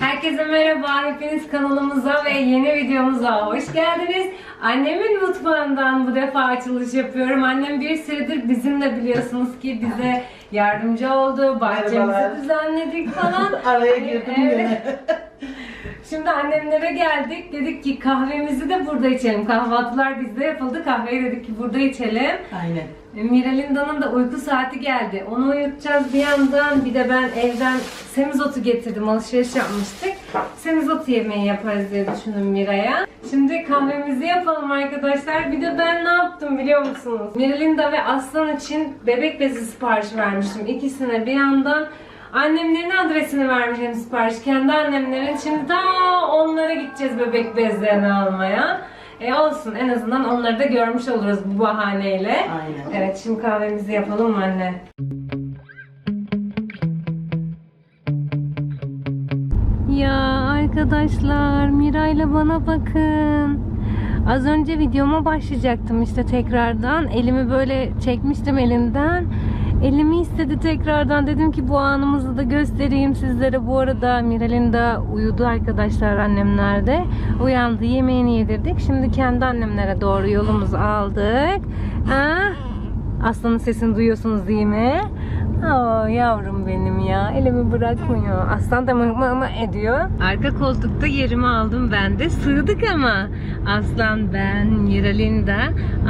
Herkese merhaba, hepiniz kanalımıza ve yeni videomuza hoş geldiniz. Annemin mutfağından bu defa açılış yapıyorum. Annem bir süredir bizimle biliyorsunuz ki bize yardımcı oldu. Bahçemizi Merhabalar. düzenledik falan. Araya girdim Evet. yine. Şimdi annemlere geldik. Dedik ki kahvemizi de burada içelim. Kahvaltılar bizde yapıldı. Kahveyi dedik ki burada içelim. Aynen. E, Miralinda'nın da uyku saati geldi. Onu uyutacağız bir yandan. Bir de ben evden semizotu getirdim. Alışveriş yapmıştık. Semizotu yemeği yaparız diye düşündüm Mira'ya. Şimdi kahvemizi yapalım arkadaşlar. Bir de ben ne yaptım biliyor musunuz? Miralinda ve Aslan için bebek bezi sipariş vermiştim. İkisine bir yandan. Annemlerin adresini vermişim sipariş. Kendi annemlerin. Şimdi daha onlara gideceğiz bebek bezlerini almaya. E olsun en azından onları da görmüş oluruz bu bahaneyle. Aynen. Evet şimdi kahvemizi yapalım mı anne? Ya arkadaşlar Miray'la bana bakın. Az önce videoma başlayacaktım işte tekrardan. Elimi böyle çekmiştim elimden. Elimi istedi tekrardan. Dedim ki bu anımızı da göstereyim sizlere. Bu arada Miral'in de uyudu arkadaşlar annemlerde. Uyandı yemeğini yedirdik. Şimdi kendi annemlere doğru yolumuzu aldık. Ha? Aslanın sesini duyuyorsunuz değil mi? Aa, yavrum benim ya. Elimi bırakmıyor. Aslan da mı mı mı ediyor. Arka koltukta yerimi aldım ben de. Sığdık ama. Aslan ben, Miralinda.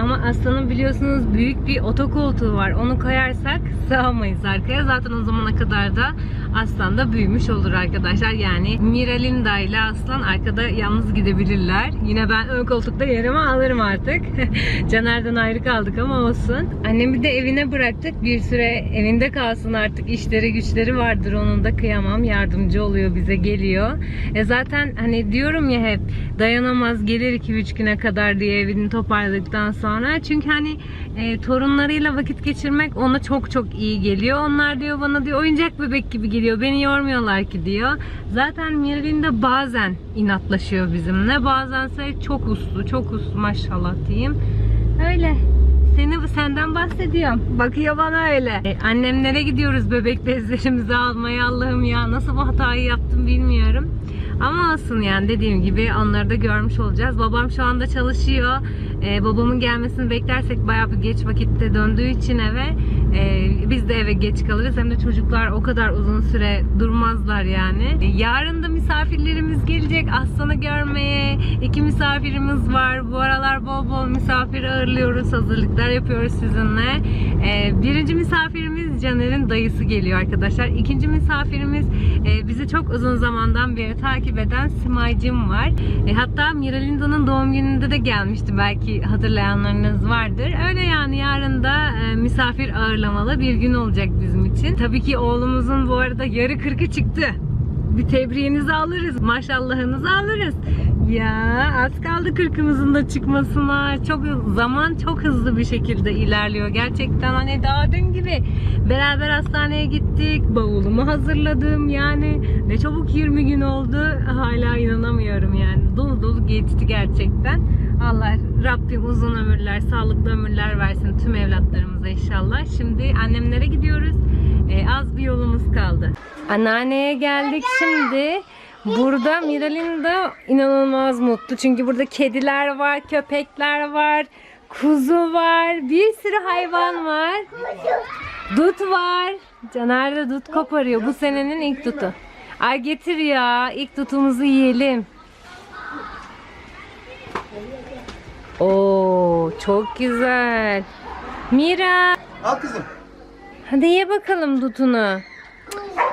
Ama Aslan'ın biliyorsunuz büyük bir otokoltuğu var. Onu koyarsak sığamayız arkaya. Zaten o zamana kadar da Aslan da büyümüş olur arkadaşlar. Yani Miralinda ile Aslan arkada yalnız gidebilirler. Yine ben ön koltukta yerimi alırım artık. Caner'den ayrı kaldık ama olsun. Annemi de evine bıraktık. Bir süre evinde kalsın artık. işleri güçleri vardır onun da kıyamam. Yardımcı oluyor bize geliyor. E zaten hani diyorum ya hep dayanamaz gelir 2-3 güne kadar diye evini toparladıktan sonra. Çünkü hani e, torunlarıyla vakit geçirmek ona çok çok iyi geliyor. Onlar diyor bana diyor oyuncak bebek gibi geliyor. Beni yormuyorlar ki diyor. Zaten Miral'in de bazen inatlaşıyor bizimle. Bazense çok uslu, çok uslu maşallah diyeyim. Öyle. Seni senden bahsediyorum. Bakıyor bana öyle. E, annemlere gidiyoruz bebek bezlerimizi almaya Allah'ım ya. Nasıl bu hatayı yaptım bilmiyorum. Ama olsun yani dediğim gibi onları da görmüş olacağız. Babam şu anda çalışıyor. E, babamın gelmesini beklersek bayağı bir geç vakitte döndüğü için eve e, biz de eve geç kalırız. Hem de çocuklar o kadar uzun süre durmazlar yani. E, yarın da misafirlerimiz gelecek Aslan'ı görmeye. İki misafirimiz var. Bu aralar bol bol misafir ağırlıyoruz. Hazırlıklar yapıyoruz sizinle. E, birinci misafirimiz Caner'in dayısı geliyor arkadaşlar. İkinci misafirimiz e, bizi çok uzun zamandan beri takip eden Simay'cım var. E, hatta Miralinda'nın doğum gününde de gelmişti. Belki hatırlayanlarınız vardır. Öyle yani yarın da e, misafir ağırlamalı bir gün olacak bizim için. Tabii ki oğlumuzun bu arada yarı kırkı çıktı. Bir tebriğinizi alırız. Maşallahınızı alırız. Ya az kaldı kırkımızın da çıkmasına. Çok zaman çok hızlı bir şekilde ilerliyor. Gerçekten hani daha dün gibi beraber hastaneye gittik. Bavulumu hazırladım. Yani ne çabuk 20 gün oldu. Hala inanamıyorum yani. Dolu dolu geçti gerçekten. Allah Rabbim uzun ömürler, sağlıklı ömürler versin tüm evlatlarımıza inşallah. Şimdi annemlere gidiyoruz. Ee, az bir yolumuz kaldı. Anneanneye geldik şimdi. Burada Miralinda inanılmaz mutlu. Çünkü burada kediler var, köpekler var, kuzu var, bir sürü hayvan var. Dut var. Caner de dut koparıyor. Bu senenin ilk dutu. Ay getir ya. ilk dutumuzu yiyelim. Oo, çok güzel. Mira, Al kızım. hadi ye bakalım dutunu.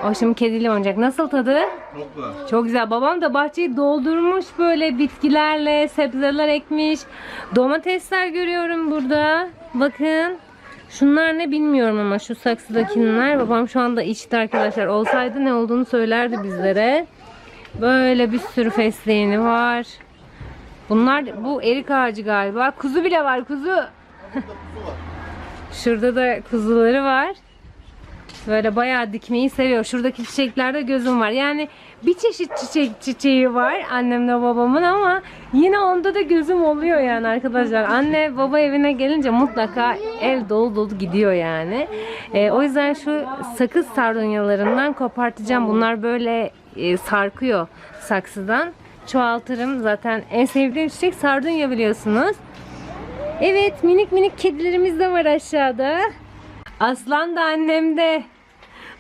O şimdi kediyle oynayacak. Nasıl tadı? Topla. Çok güzel. Babam da bahçeyi doldurmuş böyle bitkilerle, sebzeler ekmiş. Domatesler görüyorum burada. Bakın. Şunlar ne bilmiyorum ama şu saksıdakiler. Babam şu anda içti arkadaşlar. Olsaydı ne olduğunu söylerdi bizlere. Böyle bir sürü fesleğeni var. Bunlar bu erik ağacı galiba. Kuzu bile var kuzu. Şurada da kuzuları var. Böyle bayağı dikmeyi seviyor. Şuradaki çiçeklerde gözüm var. Yani bir çeşit çiçek çiçeği var annemle babamın ama yine onda da gözüm oluyor yani arkadaşlar. Anne baba evine gelince mutlaka el dolu dolu gidiyor yani. Ee, o yüzden şu sakız sardunyalarından kopartacağım. Bunlar böyle e, sarkıyor saksıdan. Çoğaltırım. Zaten en sevdiğim çiçek sardunya biliyorsunuz. Evet minik minik kedilerimiz de var aşağıda. Aslan da annemde.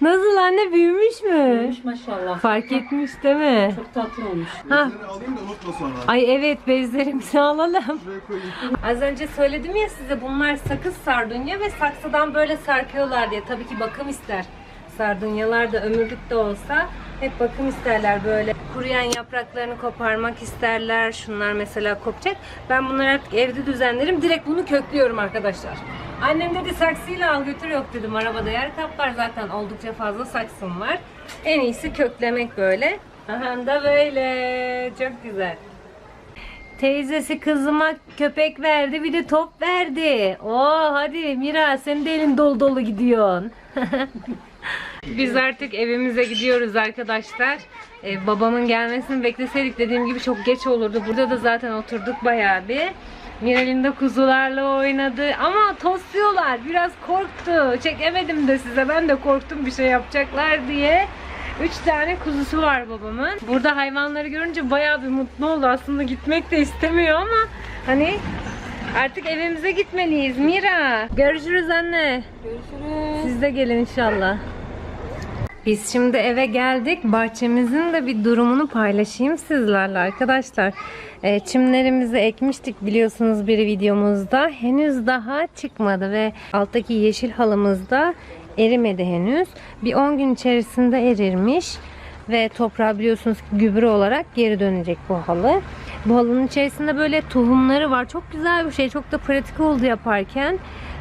Nasıl anne büyümüş mü? Olmuş maşallah. Fark etmiş değil mi? Çok tatlı olmuş. Ha. Bezleri alayım da unutma sonra. Ay evet bezlerimizi alalım. Az önce söyledim ya size bunlar sakız sardunya ve saksıdan böyle sarkıyorlar diye. Tabii ki bakım ister. Sardunyalar da ömürlük de olsa hep bakım isterler böyle. Kuruyan yapraklarını koparmak isterler. Şunlar mesela kopacak. Ben bunları artık evde düzenlerim. Direkt bunu köklüyorum arkadaşlar. Annem dedi saksıyla al götür yok dedim. Arabada yer kaplar zaten oldukça fazla saksım var. En iyisi köklemek böyle. Aha da böyle. Çok güzel. Teyzesi kızıma köpek verdi bir de top verdi. Oo hadi Mira sen de elin dolu dolu gidiyorsun. Biz artık evimize gidiyoruz arkadaşlar. Ee, babamın gelmesini bekleseydik dediğim gibi çok geç olurdu. Burada da zaten oturduk bayağı bir. Miral'in de kuzularla oynadı ama tosluyorlar. Biraz korktu. Çekemedim de size. Ben de korktum bir şey yapacaklar diye. Üç tane kuzusu var babamın. Burada hayvanları görünce bayağı bir mutlu oldu. Aslında gitmek de istemiyor ama hani artık evimize gitmeliyiz. Mira. Görüşürüz anne. Görüşürüz. Siz de gelin inşallah. Biz şimdi eve geldik. Bahçemizin de bir durumunu paylaşayım sizlerle arkadaşlar. Ee, çimlerimizi ekmiştik biliyorsunuz bir videomuzda. Henüz daha çıkmadı ve alttaki yeşil halımız da erimedi henüz. Bir 10 gün içerisinde erirmiş ve toprağa biliyorsunuz ki gübre olarak geri dönecek bu halı. Bu halının içerisinde böyle tohumları var. Çok güzel bir şey. Çok da pratik oldu yaparken.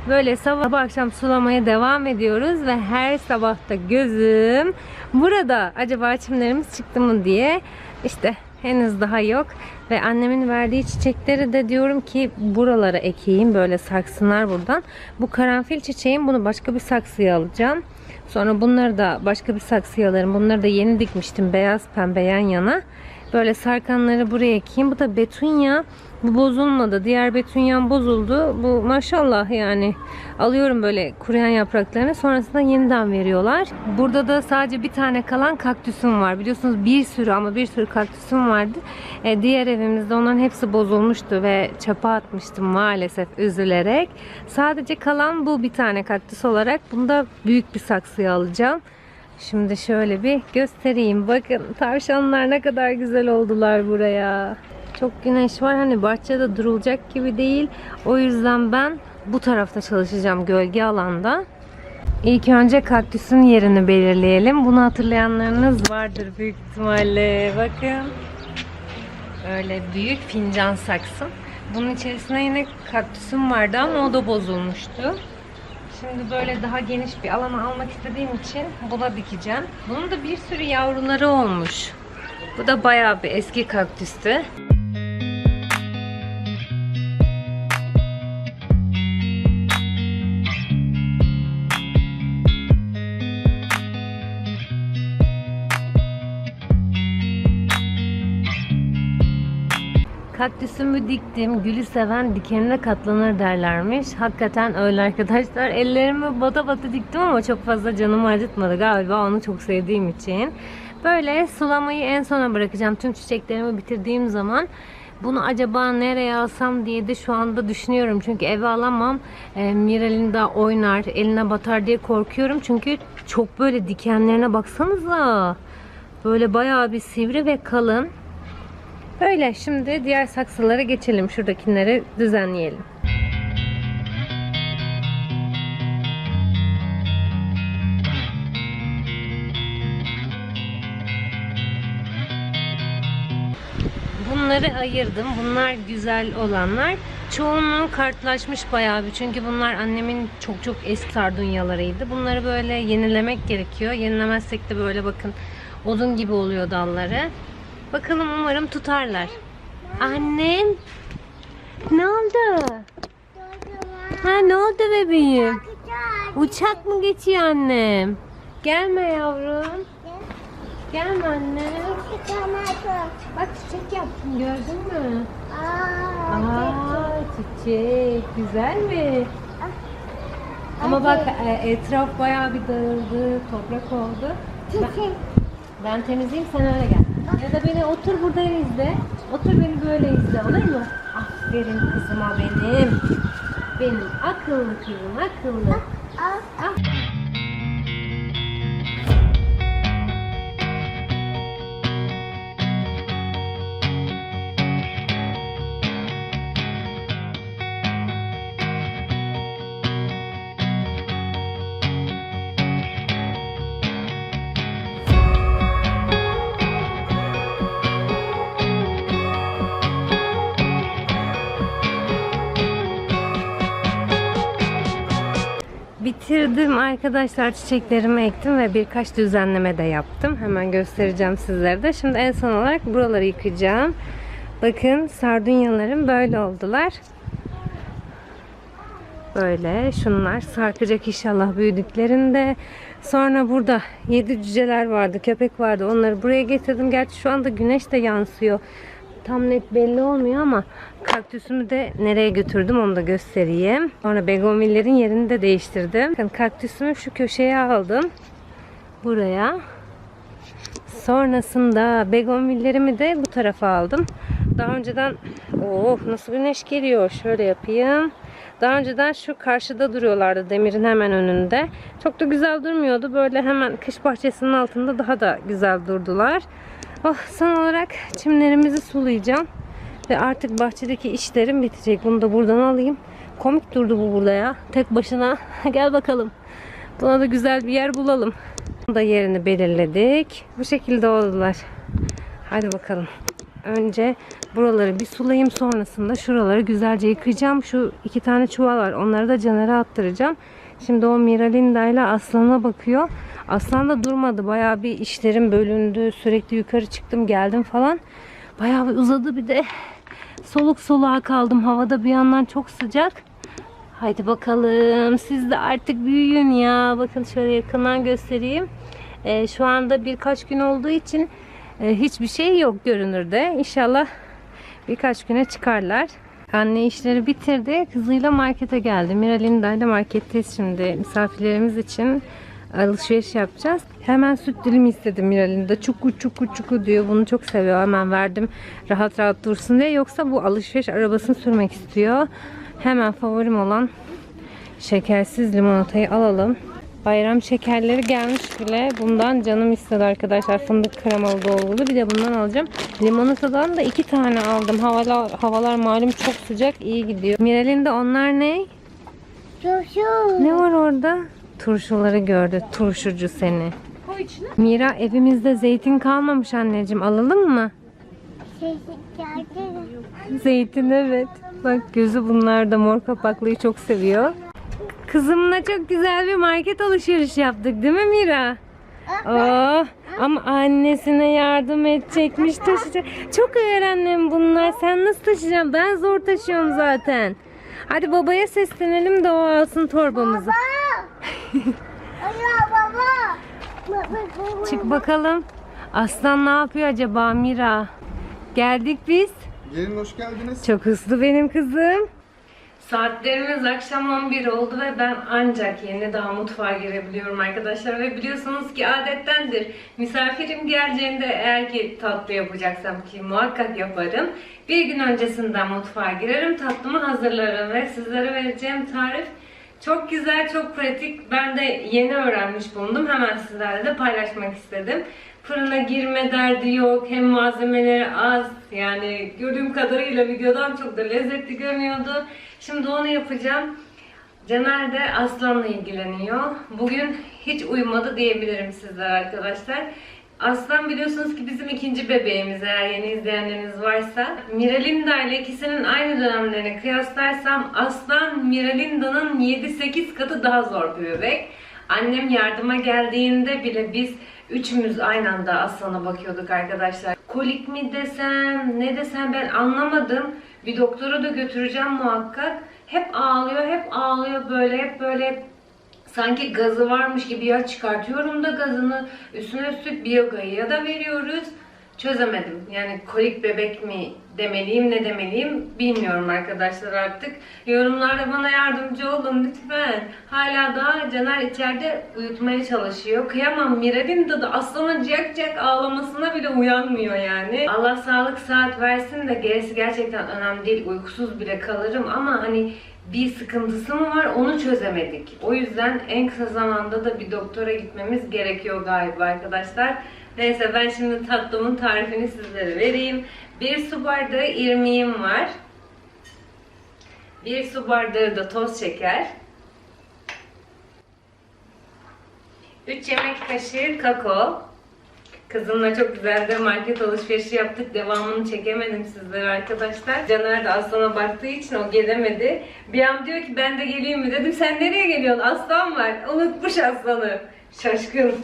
Böyle sabah akşam sulamaya devam ediyoruz ve her sabah da gözüm burada acaba çimlerimiz çıktı mı diye işte henüz daha yok ve annemin verdiği çiçekleri de diyorum ki buralara ekeyim böyle saksınlar buradan. Bu karanfil çiçeğim bunu başka bir saksıya alacağım. Sonra bunları da başka bir saksıya alırım. Bunları da yeni dikmiştim beyaz pembe yan yana. Böyle sarkanları buraya ekeyim. Bu da betunya. Bu bozulmadı. Diğer betunyam bozuldu. Bu maşallah yani. Alıyorum böyle kuruyan yapraklarını. Sonrasında yeniden veriyorlar. Burada da sadece bir tane kalan kaktüsüm var. Biliyorsunuz bir sürü ama bir sürü kaktüsüm vardı. E, diğer evimizde onların hepsi bozulmuştu ve çöpe atmıştım maalesef üzülerek. Sadece kalan bu bir tane kaktüs olarak. Bunu da büyük bir saksıya alacağım. Şimdi şöyle bir göstereyim. Bakın tavşanlar ne kadar güzel oldular buraya. Çok güneş var. Hani bahçede durulacak gibi değil. O yüzden ben bu tarafta çalışacağım gölge alanda. İlk önce kaktüsün yerini belirleyelim. Bunu hatırlayanlarınız vardır büyük ihtimalle. Bakın. Öyle büyük fincan saksım. Bunun içerisinde yine kaktüsüm vardı ama o da bozulmuştu. Şimdi böyle daha geniş bir alana almak istediğim için buna dikeceğim. Bunun da bir sürü yavruları olmuş. Bu da bayağı bir eski kaktüstü. Kaktüsümü diktim. Gülü seven dikenine katlanır derlermiş. Hakikaten öyle arkadaşlar. Ellerimi bata bata diktim ama çok fazla canımı acıtmadı galiba onu çok sevdiğim için. Böyle sulamayı en sona bırakacağım. Tüm çiçeklerimi bitirdiğim zaman bunu acaba nereye alsam diye de şu anda düşünüyorum. Çünkü eve alamam. E, Miral'in de oynar, eline batar diye korkuyorum. Çünkü çok böyle dikenlerine baksanıza. Böyle bayağı bir sivri ve kalın. Böyle şimdi diğer saksılara geçelim. Şuradakileri düzenleyelim. Bunları ayırdım. Bunlar güzel olanlar. Çoğunluğu kartlaşmış bayağı bir. Çünkü bunlar annemin çok çok eski sardunyalarıydı. Bunları böyle yenilemek gerekiyor. Yenilemezsek de böyle bakın odun gibi oluyor dalları. Bakalım umarım tutarlar. Annem. Ne oldu? Ha ne oldu bebeğim? Uçak mı geçiyor annem? Gelme yavrum. Gelme anne. Bak çiçek yaptım gördün mü? Aa çiçek güzel mi? Ama bak e, etraf bayağı bir dağıldı, toprak oldu. Ben- Ben temizleyeyim sen öyle gel. Ya da beni otur burada izle. Otur beni böyle izle olur mu? Aferin kızıma benim. Benim akıllı kızım akıllı. Ah. Bitirdim arkadaşlar çiçeklerimi ektim ve birkaç düzenleme de yaptım. Hemen göstereceğim sizlere de. Şimdi en son olarak buraları yıkayacağım. Bakın sardunyalarım böyle oldular. Böyle şunlar sarkacak inşallah büyüdüklerinde. Sonra burada yedi cüceler vardı, köpek vardı. Onları buraya getirdim. Gerçi şu anda güneş de yansıyor. Tam net belli olmuyor ama kaktüsümü de nereye götürdüm onu da göstereyim. Sonra begonvillerin yerini de değiştirdim. Bakın kaktüsümü şu köşeye aldım. Buraya. Sonrasında begonvillerimi de bu tarafa aldım. Daha önceden oh nasıl güneş geliyor. Şöyle yapayım. Daha önceden şu karşıda duruyorlardı demirin hemen önünde. Çok da güzel durmuyordu. Böyle hemen kış bahçesinin altında daha da güzel durdular. Oh, son olarak çimlerimizi sulayacağım. Ve artık bahçedeki işlerim bitecek. Bunu da buradan alayım. Komik durdu bu burada ya. Tek başına. Gel bakalım. Buna da güzel bir yer bulalım. Bunu da yerini belirledik. Bu şekilde oldular. Hadi bakalım. Önce buraları bir sulayayım sonrasında şuraları güzelce yıkayacağım. Şu iki tane çuval var. Onları da Caner'e attıracağım. Şimdi o Miralinda ile Aslan'a bakıyor. Aslan da durmadı. Bayağı bir işlerim bölündü. Sürekli yukarı çıktım geldim falan. Bayağı bir uzadı bir de. Soluk soluğa kaldım. Havada bir yandan çok sıcak. Haydi bakalım. Siz de artık büyüyün ya. Bakın şöyle yakından göstereyim. Ee, şu anda birkaç gün olduğu için e, hiçbir şey yok görünürde. İnşallah birkaç güne çıkarlar. Anne işleri bitirdi. Kızıyla markete geldi. Miralinda ile marketteyiz şimdi. Misafirlerimiz için alışveriş yapacağız. Hemen süt dilimi istedim Miralinda. Çuku çuku çuku diyor. Bunu çok seviyor. Hemen verdim. Rahat rahat dursun diye. Yoksa bu alışveriş arabasını sürmek istiyor. Hemen favorim olan şekersiz limonatayı alalım. Bayram şekerleri gelmiş bile. Bundan canım istedi arkadaşlar. Fındık kremalı dolgulu. Bir de bundan alacağım. Limonatadan da iki tane aldım. Havalar, havalar malum çok sıcak. iyi gidiyor. Miral'in de onlar ne? Turşu. Ne var orada? Turşuları gördü. Turşucu seni. Mira evimizde zeytin kalmamış anneciğim. Alalım mı? Sesi geldi. Zeytin evet. Bak gözü bunlarda mor kapaklıyı çok seviyor. Kızımla çok güzel bir market alışveriş yaptık değil mi Mira? Oh, ama annesine yardım edecekmiş taşıyacak. Çok ağır annem bunlar. Sen nasıl taşıyacaksın? Ben zor taşıyorum zaten. Hadi babaya seslenelim de o alsın torbamızı. Baba. Çık bakalım. Aslan ne yapıyor acaba Mira? Geldik biz. Gelin hoş geldiniz. Çok hızlı benim kızım. Saatlerimiz akşam 11 oldu ve ben ancak yeni daha mutfağa girebiliyorum arkadaşlar. Ve biliyorsunuz ki adettendir. Misafirim geleceğinde eğer ki tatlı yapacaksam ki muhakkak yaparım. Bir gün öncesinden mutfağa girerim, tatlımı hazırlarım ve sizlere vereceğim tarif çok güzel, çok pratik. Ben de yeni öğrenmiş bulundum. Hemen sizlerle de paylaşmak istedim. Fırına girme derdi yok. Hem malzemeleri az. Yani gördüğüm kadarıyla videodan çok da lezzetli görünüyordu. Şimdi onu yapacağım. Caner de Aslan'la ilgileniyor. Bugün hiç uyumadı diyebilirim sizlere arkadaşlar. Aslan biliyorsunuz ki bizim ikinci bebeğimiz eğer yeni izleyenleriniz varsa. Miralinda ile ikisinin aynı dönemlerini kıyaslarsam Aslan Miralinda'nın 7-8 katı daha zor bir bebek. Annem yardıma geldiğinde bile biz üçümüz aynı anda Aslan'a bakıyorduk arkadaşlar. Kolik mi desem ne desem ben anlamadım. Bir doktora da götüreceğim muhakkak. Hep ağlıyor, hep ağlıyor böyle, hep böyle sanki gazı varmış gibi ya çıkartıyorum da gazını üstüne üstlük biyogayı ya da veriyoruz. çözemedim. Yani kolik bebek mi demeliyim ne demeliyim bilmiyorum arkadaşlar artık. Yorumlarda bana yardımcı olun lütfen. Hala daha Caner içeride uyutmaya çalışıyor. Kıyamam Miral'in de aslanın cek cek ağlamasına bile uyanmıyor yani. Allah sağlık saat versin de gerisi gerçekten önemli değil. Uykusuz bile kalırım ama hani bir sıkıntısı mı var onu çözemedik. O yüzden en kısa zamanda da bir doktora gitmemiz gerekiyor galiba arkadaşlar. Neyse ben şimdi tatlımın tarifini sizlere vereyim. Bir su bardağı irmiğim var. Bir su bardağı da toz şeker. 3 yemek kaşığı kakao. Kızımla çok güzel de market alışverişi yaptık. Devamını çekemedim sizlere arkadaşlar. Caner de Aslan'a baktığı için o gelemedi. Bir an diyor ki ben de geleyim mi dedim. Sen nereye geliyorsun? Aslan var. Unutmuş Aslan'ı. Şaşkın.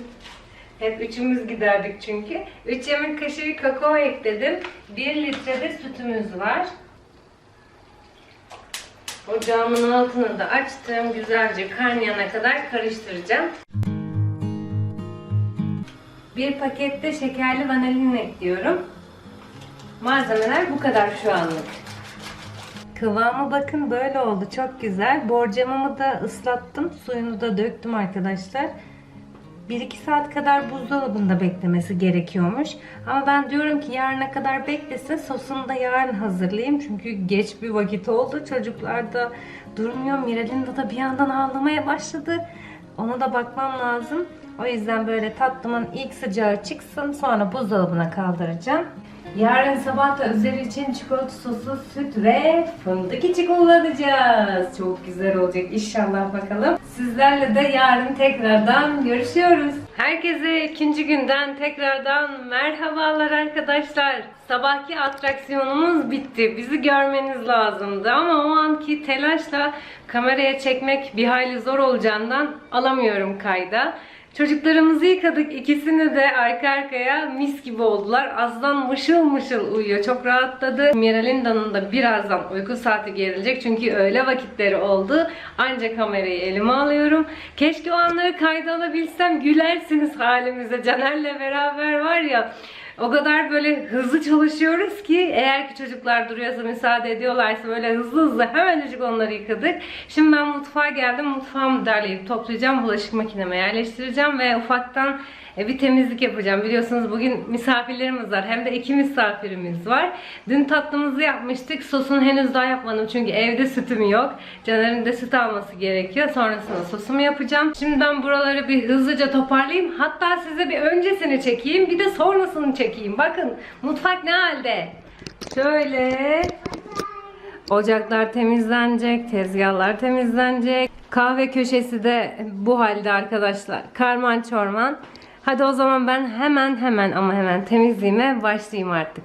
Hep üçümüz giderdik çünkü. 3 yemek kaşığı kakao ekledim. 1 litre de sütümüz var. Ocağımın altını da açtım. Güzelce kaynayana kadar karıştıracağım. Bir pakette şekerli vanilin ekliyorum. Malzemeler bu kadar şu anlık. Kıvamı bakın böyle oldu. Çok güzel. Borcamımı da ıslattım. Suyunu da döktüm arkadaşlar. 1-2 saat kadar buzdolabında beklemesi gerekiyormuş. Ama ben diyorum ki yarına kadar beklesin. Sosunu da yarın hazırlayayım. Çünkü geç bir vakit oldu. Çocuklar da durmuyor. Miralinda da bir yandan ağlamaya başladı. Ona da bakmam lazım. O yüzden böyle tatlımın ilk sıcağı çıksın. Sonra buzdolabına kaldıracağım. Yarın sabah da üzeri için çikolata sosu, süt ve fındık içi kullanacağız. Çok güzel olacak inşallah bakalım. Sizlerle de yarın tekrardan görüşüyoruz. Herkese ikinci günden tekrardan merhabalar arkadaşlar. Sabahki atraksiyonumuz bitti. Bizi görmeniz lazımdı ama o anki telaşla kameraya çekmek bir hayli zor olacağından alamıyorum kayda. Çocuklarımızı yıkadık. İkisini de arka arkaya mis gibi oldular. Aslan mışıl mışıl uyuyor. Çok rahatladı. Miralinda'nın da birazdan uyku saati gerilecek. Çünkü öğle vakitleri oldu. Ancak kamerayı elime alıyorum. Keşke o anları kayda alabilsem. Gülersiniz halimize. Caner'le beraber var ya o kadar böyle hızlı çalışıyoruz ki eğer ki çocuklar duruyorsa müsaade ediyorlarsa böyle hızlı hızlı hemencik onları yıkadık. Şimdi ben mutfağa geldim. Mutfağımı derleyip toplayacağım. Bulaşık makineme yerleştireceğim ve ufaktan bir temizlik yapacağım. Biliyorsunuz bugün misafirlerimiz var. Hem de iki misafirimiz var. Dün tatlımızı yapmıştık. Sosunu henüz daha yapmadım çünkü evde sütüm yok. Caner'in de süt alması gerekiyor. Sonrasında sosumu yapacağım. Şimdi ben buraları bir hızlıca toparlayayım. Hatta size bir öncesini çekeyim. Bir de sonrasını çekeyim. Bakın mutfak ne halde? Şöyle Ocaklar temizlenecek, tezgahlar temizlenecek. Kahve köşesi de bu halde arkadaşlar. Karman çorman. Hadi o zaman ben hemen hemen ama hemen temizliğime başlayayım artık.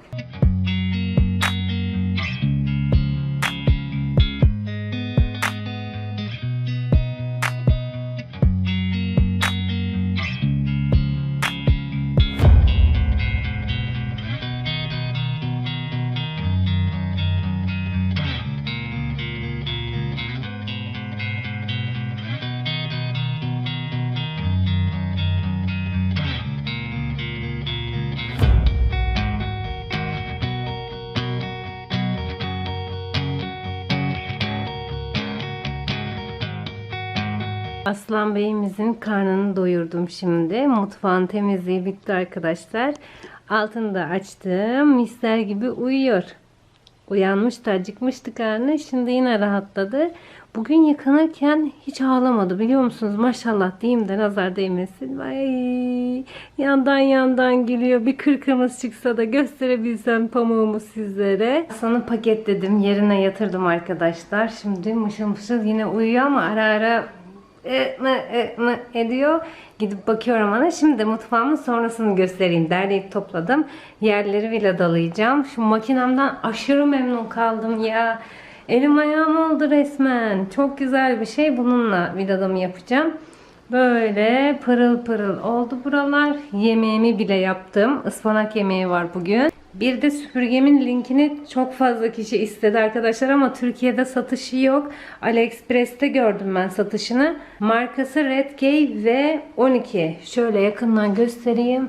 Aslan Bey'imizin karnını doyurdum şimdi. Mutfağın temizliği bitti arkadaşlar. Altını da açtım. Misler gibi uyuyor. Uyanmıştı, acıkmıştı karnı. Şimdi yine rahatladı. Bugün yıkanırken hiç ağlamadı biliyor musunuz? Maşallah diyeyim de nazar değmesin. Ay, yandan yandan gülüyor. Bir kırkımız çıksa da gösterebilsem pamuğumu sizlere. Aslanı paketledim. Yerine yatırdım arkadaşlar. Şimdi mışıl mışıl yine uyuyor ama ara ara e, mı, e, mı ediyor. Gidip bakıyorum ona. Şimdi de mutfağımın sonrasını göstereyim. Derleyip topladım. Yerleri viladalayacağım. Şu makinemden aşırı memnun kaldım ya. Elim ayağım oldu resmen. Çok güzel bir şey. Bununla viladamı yapacağım. Böyle pırıl pırıl oldu buralar. Yemeğimi bile yaptım. Ispanak yemeği var bugün. Bir de süpürgemin linkini çok fazla kişi istedi arkadaşlar ama Türkiye'de satışı yok. AliExpress'te gördüm ben satışını. Markası Redkey V12. Şöyle yakından göstereyim.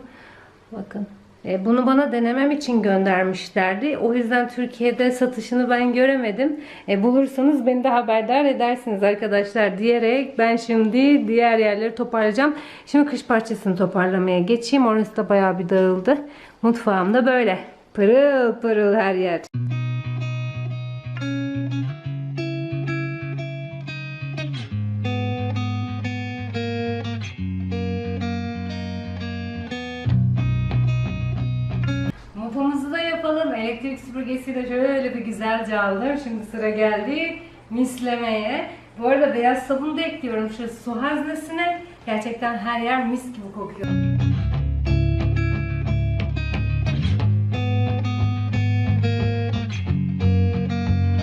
Bakın E, bunu bana denemem için göndermişlerdi. O yüzden Türkiye'de satışını ben göremedim. E, bulursanız beni de haberdar edersiniz arkadaşlar diyerek ben şimdi diğer yerleri toparlayacağım. Şimdi kış parçasını toparlamaya geçeyim. Orası da bayağı bir dağıldı. Mutfağım da böyle. Pırıl pırıl her yer. Mopumuzu da yapalım. Elektrik süpürgesiyle şöyle bir güzelce aldım. Şimdi sıra geldi mislemeye. Bu arada beyaz sabun da ekliyorum şu su haznesine. Gerçekten her yer mis gibi kokuyor.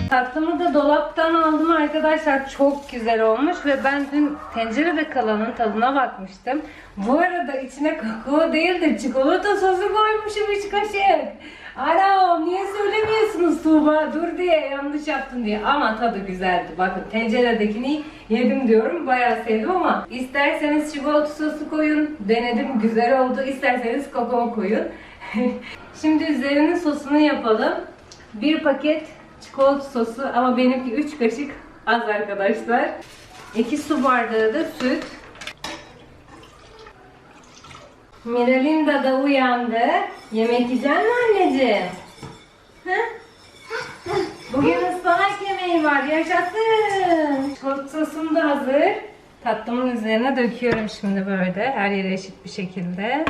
Tatlımı da dolaptan aldım arkadaşlar. Çok güzel olmuş ve ben dün tencerede kalanın tadına bakmıştım. Bu arada içine kakao değil de çikolata sosu koymuşum 3 kaşık. Anam niye söylemiyorsunuz Tuğba? Dur diye yanlış yaptın diye. Ama tadı güzeldi. Bakın tenceredekini yedim diyorum. Bayağı sevdim ama isterseniz çikolata sosu koyun. Denedim güzel oldu. İsterseniz kakao koyun. Şimdi üzerinin sosunu yapalım. Bir paket çikolata sosu ama benimki 3 kaşık az arkadaşlar. 2 su bardağı da süt. Miralinda da uyandı. Yemek yiyecek mi anneciğim? Bugün ıspanak yemeği var. Yaşasın. Çikolata sosum da hazır. Tatlımın üzerine döküyorum şimdi böyle. Her yere eşit bir şekilde.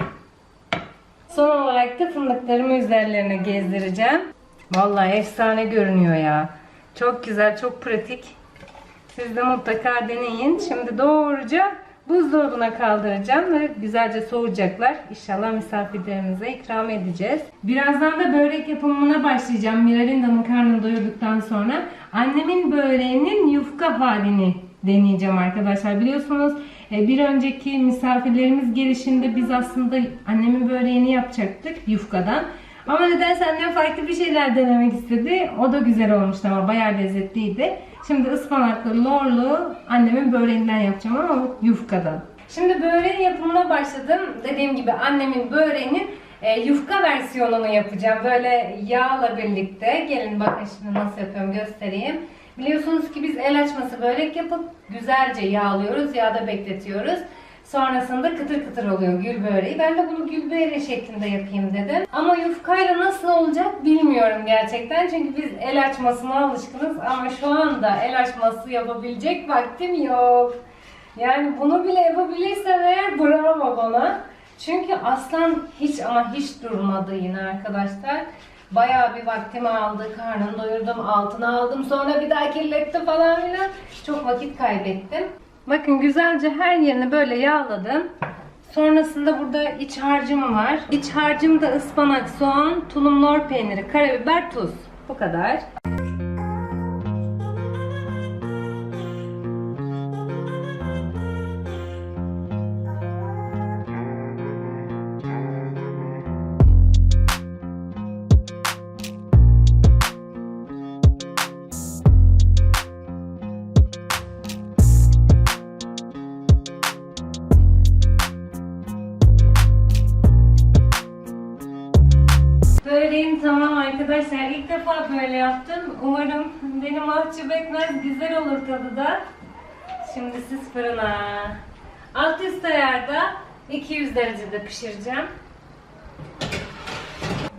Son olarak da fındıklarımı üzerlerine gezdireceğim. Vallahi efsane görünüyor ya. Çok güzel, çok pratik. Siz de mutlaka deneyin. Şimdi doğruca buzdolabına kaldıracağım ve güzelce soğuyacaklar. İnşallah misafirlerimize ikram edeceğiz. Birazdan da börek yapımına başlayacağım. Miralinda'nın karnını doyurduktan sonra. Annemin böreğinin yufka halini deneyeceğim arkadaşlar. Biliyorsunuz e, bir önceki misafirlerimiz gelişinde biz aslında annemin böreğini yapacaktık yufkadan. Ama nedense annem farklı bir şeyler denemek istedi. O da güzel olmuştu ama bayağı lezzetliydi. Şimdi ıspanaklı, lorlu annemin böreğinden yapacağım ama yufkadan. Şimdi böreğin yapımına başladım. Dediğim gibi annemin böreğinin e, yufka versiyonunu yapacağım. Böyle yağla birlikte. Gelin bakın şimdi nasıl yapıyorum göstereyim. Biliyorsunuz ki biz el açması börek yapıp güzelce yağlıyoruz, yağda bekletiyoruz. Sonrasında kıtır kıtır oluyor gül böreği. Ben de bunu gül böreği şeklinde yapayım dedim. Ama yufkayla nasıl olacak bilmiyorum gerçekten. Çünkü biz el açmasına alışkınız ama şu anda el açması yapabilecek vaktim yok. Yani bunu bile yapabilirsem eğer bravo bana. Çünkü aslan hiç ama hiç durmadı yine arkadaşlar. Bayağı bir vaktimi aldı. Karnını doyurdum, altına aldım. Sonra bir daha kirletti falan filan. Çok vakit kaybettim. Bakın güzelce her yerini böyle yağladım. Sonrasında burada iç harcım var. İç harcım da ıspanak, soğan, tulum lor peyniri, karabiber, tuz. Bu kadar. Arkadaşlar. İlk defa böyle yaptım. Umarım beni mahcup etmez. Güzel olur tadı da. Şimdi siz fırına. Alt üst ayarda 200 derecede pişireceğim.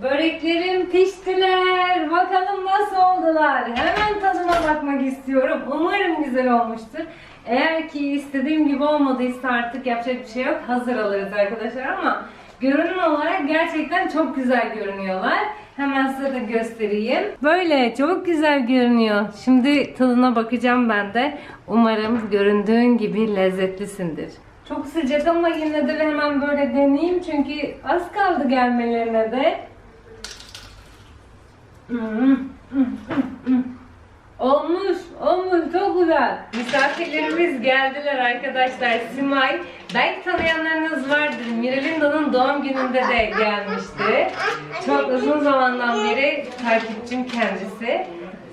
Böreklerim piştiler. Bakalım nasıl oldular. Hemen tadına bakmak istiyorum. Umarım güzel olmuştur. Eğer ki istediğim gibi olmadıysa artık yapacak bir şey yok. Hazır alırız arkadaşlar ama görünüm olarak gerçekten çok güzel görünüyorlar. Hemen size de göstereyim. Böyle çok güzel görünüyor. Şimdi tadına bakacağım ben de. Umarım göründüğün gibi lezzetlisindir. Çok sıcak ama yine de hemen böyle deneyeyim çünkü az kaldı gelmelerine de. Olmuş, olmuş. Çok güzel. Misafirlerimiz geldiler arkadaşlar. Simay, belki tanıyanlarınız vardır. Miralinda'nın doğum gününde de gelmişti. Çok uzun zamandan beri takipçim kendisi.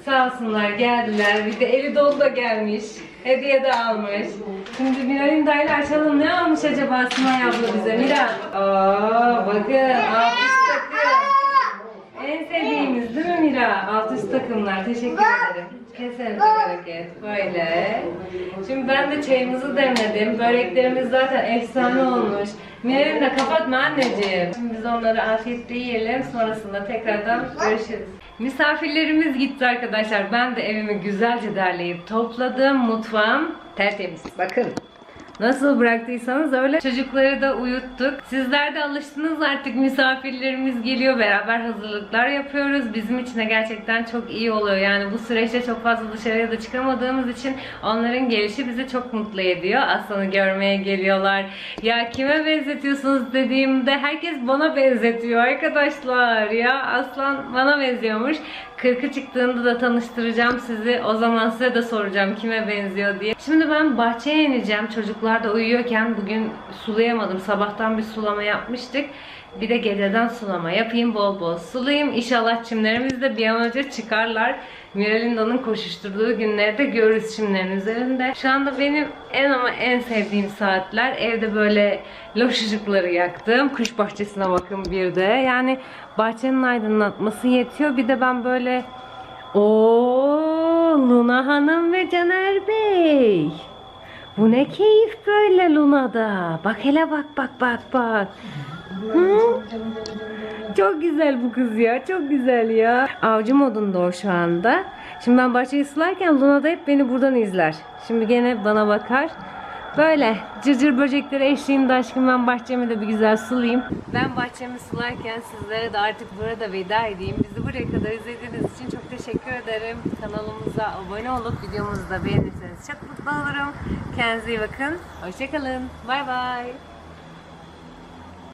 Sağ olsunlar geldiler. Bir de eli dolu da gelmiş. Hediye de almış. Şimdi Miralinda ile açalım. Ne almış acaba Simay abla bize? Mira. Aa, bakın alkış harika. Alt üst takımlar. Teşekkür ederim. Kesenize bereket. Böyle. Şimdi ben de çayımızı demledim. Böreklerimiz zaten efsane olmuş. Miral'im de kapatma anneciğim. Şimdi biz onları afiyetle yiyelim. Sonrasında tekrardan görüşürüz. Misafirlerimiz gitti arkadaşlar. Ben de evimi güzelce derleyip topladım. Mutfağım tertemiz. Bakın. Nasıl bıraktıysanız öyle. Çocukları da uyuttuk. Sizler de alıştınız artık misafirlerimiz geliyor. Beraber hazırlıklar yapıyoruz. Bizim için de gerçekten çok iyi oluyor. Yani bu süreçte çok fazla dışarıya da çıkamadığımız için onların gelişi bizi çok mutlu ediyor. Aslan'ı görmeye geliyorlar. Ya kime benzetiyorsunuz dediğimde herkes bana benzetiyor arkadaşlar. Ya Aslan bana benziyormuş. Kırkı çıktığında da tanıştıracağım sizi. O zaman size de soracağım kime benziyor diye. Şimdi ben bahçeye ineceğim. Çocuklar da uyuyorken bugün sulayamadım. Sabahtan bir sulama yapmıştık. Bir de geceden sulama yapayım bol bol sulayayım. İnşallah çimlerimiz de bir an önce çıkarlar. Miral'in de onun koşuşturduğu günlerde görürüz çimlerin üzerinde. Şu anda benim en ama en sevdiğim saatler. Evde böyle loş ışıkları yaktım. Kuş bahçesine bakın bir de. Yani bahçenin aydınlatması yetiyor. Bir de ben böyle Oo Luna Hanım ve Caner Bey. Bu ne keyif böyle Luna'da. Bak hele bak bak bak bak. Hı? Çok güzel bu kız ya. Çok güzel ya. Avcı modunda o şu anda. Şimdi ben bahçeyi sularken Luna da hep beni buradan izler. Şimdi gene bana bakar. Böyle cırcır böcekleri eşliğinde aşkım ben bahçemi de bir güzel sulayayım. Ben bahçemi sularken sizlere de artık burada veda edeyim. Bizi buraya kadar izlediğiniz için çok teşekkür ederim. Kanalımıza abone olup videomuzu da beğenirseniz çok mutlu olurum. Kendinize iyi bakın. Hoşçakalın. Bay bay.